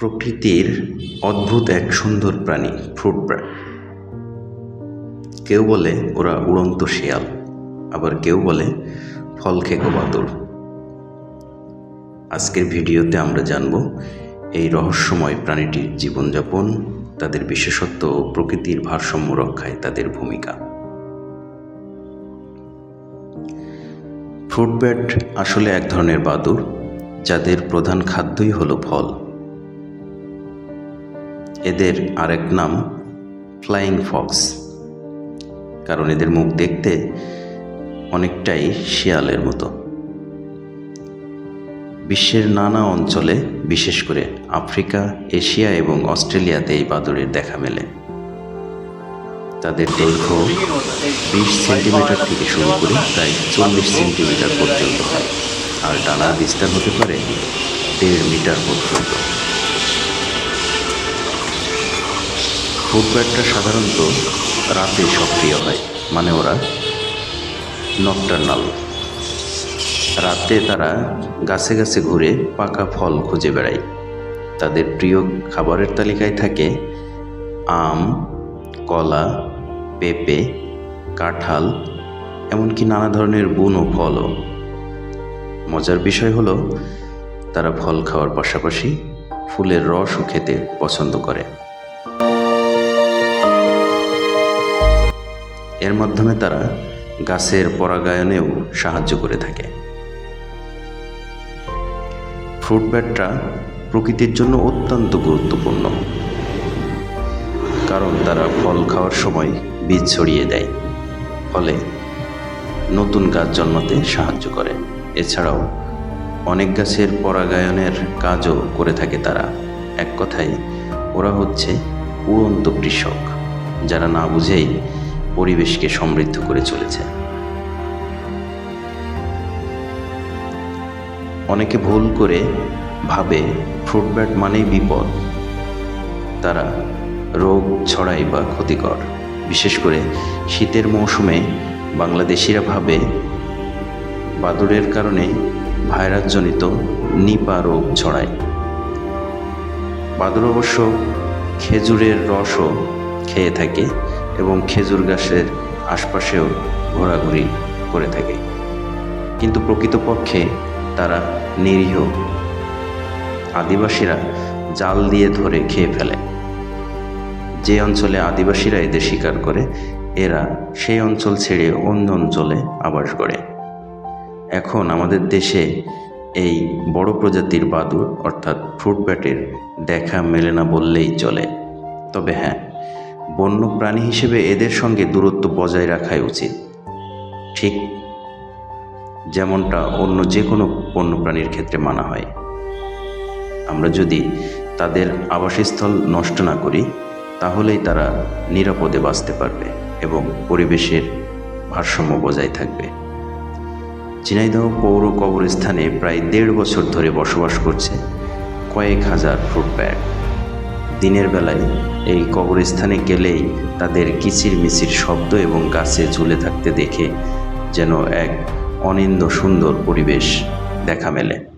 প্রকৃতির অদ্ভুত এক সুন্দর প্রাণী, ফ্রুট ব্যাট কেউ বলে ওরা উড়ন্ত শেয়াল, আবার কেউ বলে ফল খেকো বাদুর। আজকের ভিডিওতে আমরা জানব এই রহস্যময় প্রাণীটির জীবনযাপন, তাদের বিশেষত্ব ও প্রকৃতির ভারসাম্য রক্ষায় তাদের ভূমিকা। ফ্রুট ব্যাট আসলে এক ধরনের বাদুর, যাদের প্রধান খাদ্যই হলো ফল। এদের আরেক নাম ফ্লাইং ফক্স। কারণ এদের মুখ দেখতে অনেকটাই শিয়ালের মতো। বিশ্বের নানা অঞ্চলে, বিশেষ করে আফ্রিকা, এশিয়া এবং অস্ট্রেলিয়াতে এই বাদুড়ের দেখা মেলে। তাদের দৈর্ঘ্য বিশ সেন্টিমিটার থেকে শুরু করে প্রায় চল্লিশ সেন্টিমিটার পর্যন্ত হয়, আর ডানার বিস্তার হতে পারে দেড় মিটার পর্যন্ত। ফুটব্যাটটা সাধারণত রাতে সক্রিয় হয়। মানে ওরা নকটার্নাল রাতে তারা গাছে গাছে ঘুরে পাকা ফল খুঁজে বেড়ায়। তাদের প্রিয় খাবারের তালিকায় থাকে আম, কলা, পেঁপে, কাঁঠাল, এমনকি নানা ধরনের বুন ও ফলও। মজার বিষয় হলো, তারা ফল খাওয়ার পাশাপাশি ফুলের রসও খেতে পছন্দ করে। এর মাধ্যমে তারা গাছের পরাগায়নেও সাহায্য করে থাকে। ফ্রুট ব্যাটটা প্রকৃতির জন্য অত্যন্ত গুরুত্বপূর্ণ। কারণ তারা ফল খাওয়ার সময় বীজ ছড়িয়ে দেয়। ফলে নতুন গাছ জন্মাতে সাহায্য করে। এছাড়াও অনেক গাছের পরাগায়নের কাজও করে থাকে তারা। এক কথায়, ওরা হচ্ছে উড়ন্ত কৃষক, যারা না বুঝেই পরিবেশকে সমৃদ্ধ করে চলেছে। অনেকে ভুল করে ভাবে ফ্রুট ব্যাট মানেই বিপদ। তারা রোগ ছড়ায় বা ক্ষতিকর। বিশেষ করে শীতের মৌসুমে বাংলাদেশিরা ভাবে বাদুড়ের কারণে ভাইরাসজনিত নিপা রোগ ছড়ায়। বাদুড় অবশ্য খেজুরের রসও খেয়ে থাকে। এবং খেজুর গাছের আশপাশেও ঘোরাঘুরি করে থাকে। কিন্তু প্রকৃতপক্ষে তারা নিরীহ। আদিবাসীরা জাল দিয়ে ধরে খেয়ে ফেলে। যে অঞ্চলে আদিবাসীরা এদের শিকার করে, এরা সেই অঞ্চল ছেড়ে অন্য অঞ্চলে আবাস করে। এখন আমাদের দেশে এই বড় প্রজাতির বাদুর অর্থাৎ ফ্রুট ব্যাটের দেখা মেলে না বললেই চলে। তবে হ্যাঁ বন্য প্রাণী হিসেবে এদের সঙ্গে দূরত্ব বজায় রাখাই উচিত। ঠিক যেমনটা অন্য যে কোনো বন্য প্রাণীর ক্ষেত্রে মানা হয়। আমরা যদি তাদের আবাসস্থল নষ্ট না করি, তাহলেই তারা নিরাপদে বাঁচতে পারবে এবং পরিবেশের ভারসাম্য বজায় থাকবে। ঝিনাইদহ পৌর কবরস্থানে প্রায় দেড় বছর ধরে বসবাস করছে কয়েক হাজার ফ্রুট ব্যাগ। দিনের বেলায় এই কবরস্থানে গেলেই তাদের কিচির মিচির শব্দ এবং গাছে ঝুলে থাকতে দেখে যেন এক অনিন্দ সুন্দর পরিবেশ দেখা মেলে।